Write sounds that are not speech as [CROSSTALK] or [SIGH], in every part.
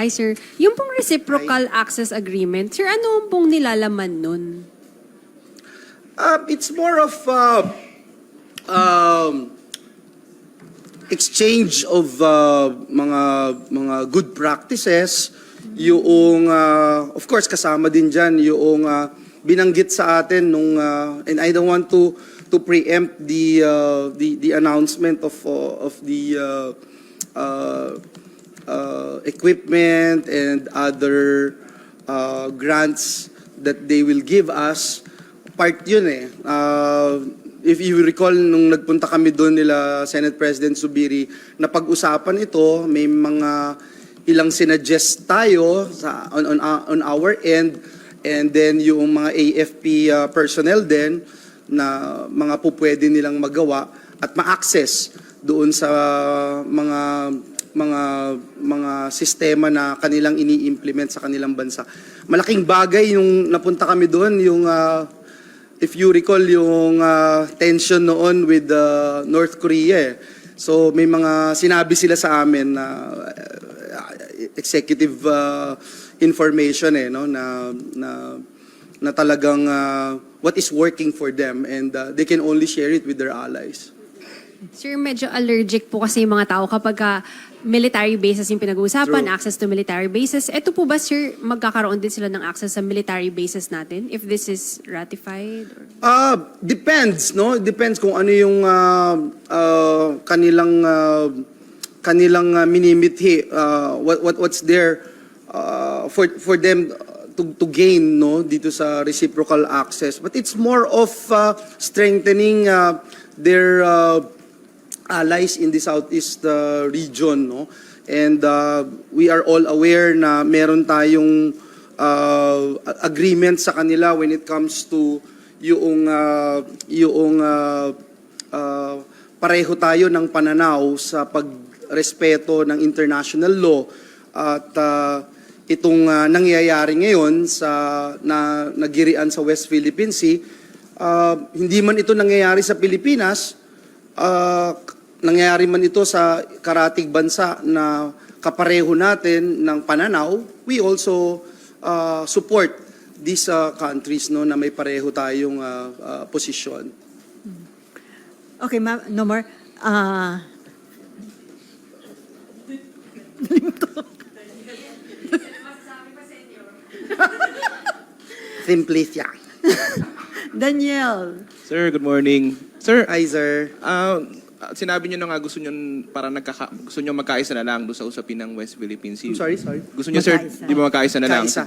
Hi, sir. Yung pong reciprocal access agreement, sir, ano pong nilalaman nun? Uh, it's more of uh, um, exchange of uh, mga mga good practices. Yung uh, of course kasama din diyan yung uh, binanggit sa atin nung uh, and I don't want to to preempt the uh, the the announcement of uh, of the uh, uh, uh, equipment and other uh, grants that they will give us part yun eh. Uh, if you recall, nung nagpunta kami doon nila Senate President Subiri, na pag-usapan ito, may mga ilang sinuggest tayo sa, on, on, on our end, and then yung mga AFP uh, personnel din, na mga po pwede nilang magawa at ma-access doon sa mga mga mga sistema na kanilang ini-implement sa kanilang bansa. Malaking bagay yung napunta kami doon yung uh, if you recall yung uh, tension noon with uh, North Korea. eh. So may mga sinabi sila sa amin na uh, executive uh, information eh no na na na talagang uh, what is working for them and uh, they can only share it with their allies. Sir, medyo allergic po kasi yung mga tao kapag ka military bases yung pinag-uusapan, True. access to military bases. Ito po ba, sir, magkakaroon din sila ng access sa military bases natin if this is ratified? Or... Uh, depends, no? Depends kung ano yung uh, uh, kanilang uh, kanilang uh, minimithi, uh, what, what what's there uh, for for them to to gain, no, dito sa reciprocal access. But it's more of uh, strengthening uh, their uh, allies in the southeast uh, region, no? And uh, we are all aware na meron tayong uh, agreement sa kanila when it comes to yung uh, yung uh, uh, pareho tayo ng pananaw sa pagrespeto ng international law at uh, itong uh, nangyayari ngayon sa na nagirian sa West Philippine Sea uh, hindi man ito nangyayari sa Pilipinas uh, nangyayari man ito sa karatig bansa na kapareho natin ng pananaw, we also uh, support these uh, countries no na may pareho tayong uh, uh, posisyon. Okay, ma'am, no more. [LAUGHS] Ah, Simplicia. Daniel, Sir, good morning. Sir, Hi, sir. Ah, sinabi niyo na nga gusto niyo para nagkaka, gusto niyo magkaisa na lang doon sa usapin ng West Philippine Sea. I'm sorry, sorry. Gusto niyo, sir, di ba magkaisa na lang? Kaisa.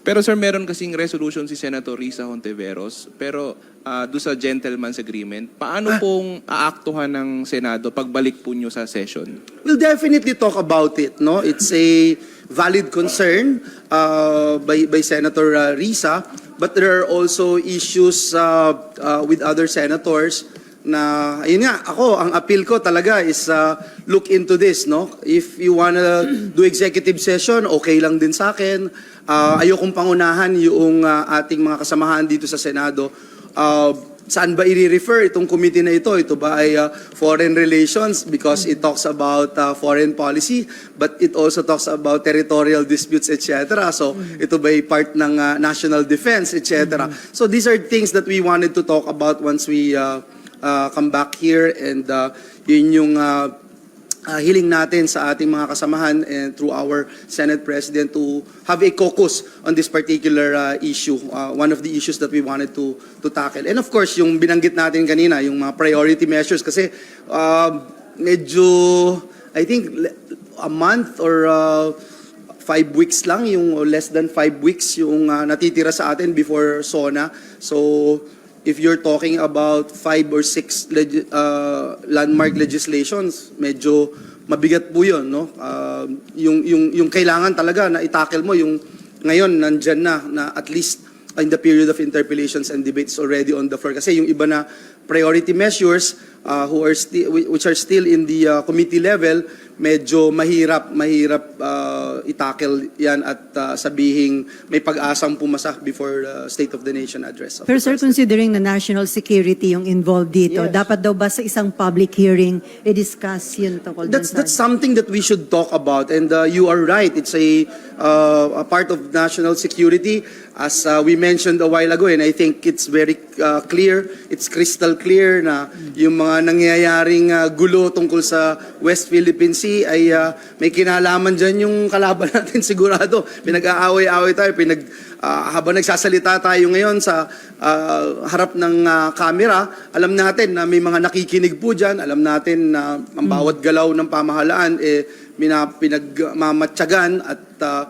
Pero sir, meron kasing resolution si Senator Risa Hontiveros, pero ah, doon sa gentleman's agreement, paano pong aaktuhan ng Senado pagbalik po niyo sa session? We'll definitely talk about it. No, it's a valid concern uh, by by Senator uh, Risa, but there are also issues uh, uh, with other senators na ayun nga ako ang appeal ko talaga is uh, look into this no if you wanna do executive session okay lang din sa akin uh, ayokong pangunahan yung uh, ating mga kasamahan dito sa Senado uh, saan ba i-refer itong committee na ito? Ito ba ay uh, foreign relations because it talks about uh, foreign policy but it also talks about territorial disputes, etc. So ito ba ay part ng uh, national defense, etc. So these are things that we wanted to talk about once we uh, uh, come back here and uh, yun yung uh, uh, hiling natin sa ating mga kasamahan and through our Senate President to have a caucus on this particular uh, issue, uh, one of the issues that we wanted to to tackle. And of course, yung binanggit natin kanina, yung mga priority measures kasi uh, medyo I think a month or uh, five weeks lang yung less than five weeks yung uh, natitira sa atin before SONA. So if you're talking about five or six leg- uh, landmark legislations, medyo mabigat po yun, no? Uh, yung, yung, yung kailangan talaga na itackle mo, yung ngayon nandyan na, na at least in the period of interpellations and debates already on the floor. Kasi yung iba na priority measures uh, who are which are still in the uh, committee level, medyo mahirap mahirap uh, itackle yan at uh, sabihing may pag-asang pumasa before the State of the Nation address. of Pero sir, considering na national security yung involved dito, Yes. dapat daw ba sa isang public hearing i-discuss yun tungkol That's that's something that we should talk about, and uh, you are right. It's a uh, a part of national security, as uh, we mentioned a while ago, and I think it's very uh, clear, it's crystal clear na yung mga nangyayaring uh, gulo tungkol sa West Philippine Sea ay uh, may kinalaman dyan yung kalaban [LAUGHS] natin sigurado. Pinag-aaway-aaway tayo, pinag Ah, habang nagsasalita tayo ngayon sa ah, harap ng ah, camera, alam natin na may mga nakikinig po dyan, alam natin na ang bawat galaw ng pamahalaan eh pinagmamatyagan at ah,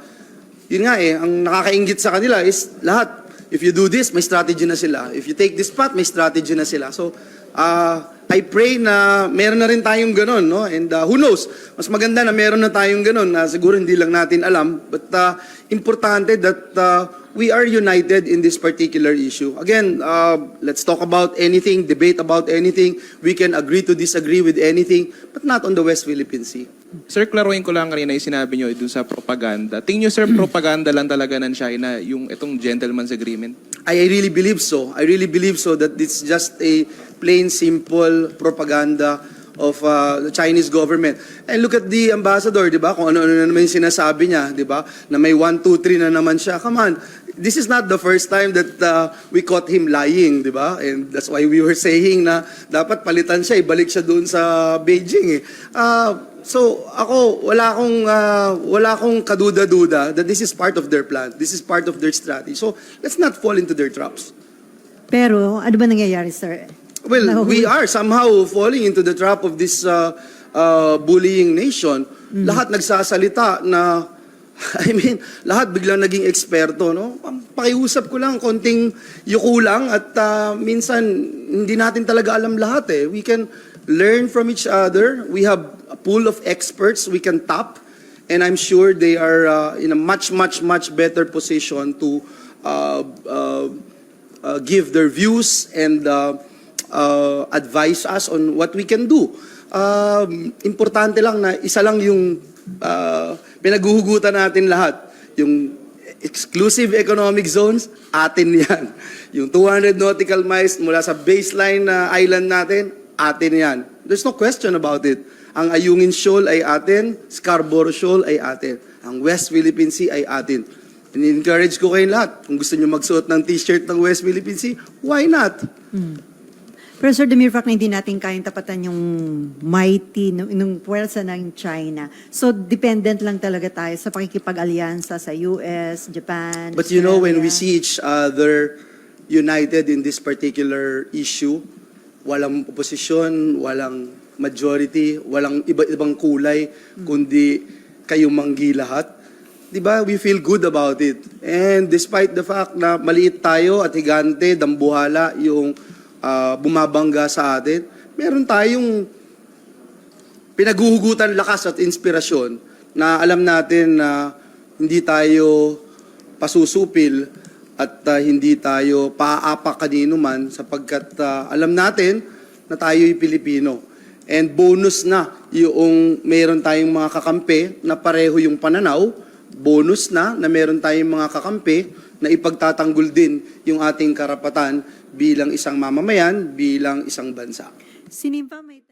yun nga eh, ang nakakaingit sa kanila is lahat. If you do this, may strategy na sila. If you take this path, may strategy na sila. So, ah, I pray na meron na rin tayong ganun, no? And uh, who knows, mas maganda na meron na tayong ganun na siguro hindi lang natin alam. But uh, importante that uh, we are united in this particular issue. Again, uh, let's talk about anything, debate about anything. We can agree to disagree with anything, but not on the West Philippine Sea. Sir, klaruhin ko lang kanina yung sinabi nyo dun sa propaganda. Tingin nyo, sir, propaganda lang talaga ng China yung itong gentleman's agreement? I I really believe so. I really believe so that it's just a plain, simple propaganda of uh, the Chinese government. And look at the ambassador, di ba? Kung ano-ano na naman yung sinasabi niya, di ba? Na may 1, 2, 3 na naman siya. Come on. This is not the first time that uh, we caught him lying, di ba? And that's why we were saying na dapat palitan siya, ibalik siya doon sa Beijing. Eh. Uh, so ako, wala akong, uh, wala akong kaduda-duda that this is part of their plan. This is part of their strategy. So let's not fall into their traps. Pero ano ba nangyayari, sir? Well, Nahuhuli- we are somehow falling into the trap of this uh, uh, bullying nation. Lahat nagsasalita na, [LAUGHS] I mean, lahat biglang naging eksperto, no? Pakiusap ko lang, konting yuko lang at uh, minsan hindi natin talaga alam lahat eh. We can learn from each other. We have a pool of experts we can tap and I'm sure they are uh, in a much, much, much better position to uh, uh, uh, give their views and uh, uh, advise us on what we can do. Um, importante lang na isa lang yung uh, pinaguhugutan natin lahat. Yung exclusive economic zones, atin [LAUGHS] yan. Yung 200 nautical miles mula sa baseline na island natin, atin yan. There's no question about it. Ang Ayungin Shoal ay atin, Scarborough Shoal ay atin. Ang West Philippine Sea ay atin. In-encourage ko kayong lahat. Kung gusto nyo magsuot ng t-shirt ng West Philippine Sea, why not? Pero sir, the mere fact na hindi natin kayang tapatan yung mighty, nung, nung puwersa ng China. So, dependent lang talaga tayo sa pakikipag-alyansa sa US, Japan, But you know, when we see each other united in this particular issue, walang oposisyon, walang majority, walang iba-ibang kulay, kundi kayong manggi lahat. Di ba? We feel good about it. And despite the fact na maliit tayo at higante, dambuhala yung ah, bumabangga sa atin, meron tayong pinaguhugutan lakas at inspirasyon na alam natin na hindi tayo pasusupil at ah, hindi tayo paapa kanino man sapagkat ah, alam natin na tayo'y Pilipino. And bonus na yung meron tayong mga kakampi na pareho yung pananaw, bonus na na meron tayong mga kakampi na ipagtatanggol din yung ating karapatan bilang isang mamamayan, bilang isang bansa. Sinimpa may...